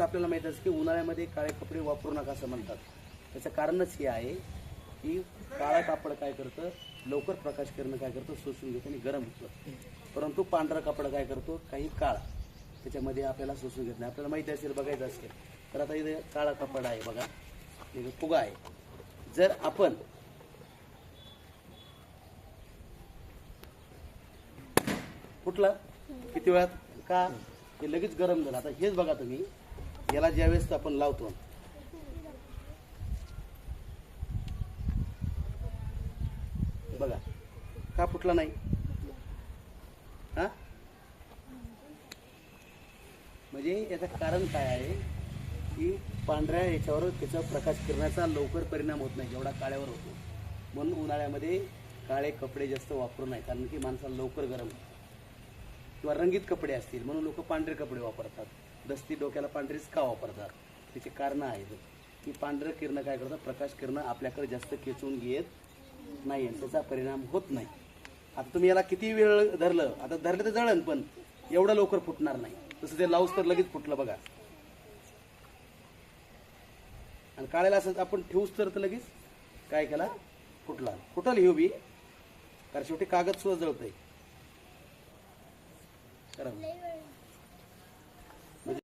जसं आपल्याला माहीत असतं की उन्हाळ्यामध्ये काळे कपडे वापरू नका असं म्हणतात. त्याचं कारणच हे आहे की काळा कापड काय करतं? लवकर प्रकाश किरण काय करतं? सोसून घेतं आणि गरम होतं. परंतु पांढरा कापड काय करतो? काही काळ त्याच्यामध्ये आपल्याला सोसून घेत नाही. आपल्याला माहिती असेल बघायचं असेल. तर आता इथे काळा कापड आहे बघा. इथे फुगा आहे. जर आपण कुठला? किती वेळात? का? हे लगेच गरम झालं. आता हेच बघा तुम्ही. याला ज्यावेळेस आपण लावतो. बघा का फुटला नाही? हा? म्हणजे याचं कारण काय आहे की पांढऱ्या याच्यावर त्याचा प्रकाश किरणाचा लवकर परिणाम होत नाही जेवढा काळ्यावर होतो. म्हणून उन्हाळ्यामध्ये काळे कपडे जास्त वापरू नये कारण की माणसाला लवकर गरम होतं. किंवा रंगीत कपडे असतील म्हणून लोक पांढरे कपडे वापरतात. दस्ती डोक्याला पांढरीच का वापरतात. त्याची कारणं आहेत. की पांढरं किरण काय करतात? प्रकाश किरण आपल्याकडे जास्त खेचून घेत नाही आणि त्याचा परिणाम होत नाही. आता तुम्ही याला किती वेळ धरलं? आता धरलं तर जळण पण एवढं लवकर फुटणार नाही. तसं ते लावूस तर लगेच फुटलं बघा. आणि काळ्याला असं आपण ठेवूस तर तर लगेच काय केला? फुटला. फुटल हे बी कारण शेवटी कागद सुद्धा जळतंय. आहे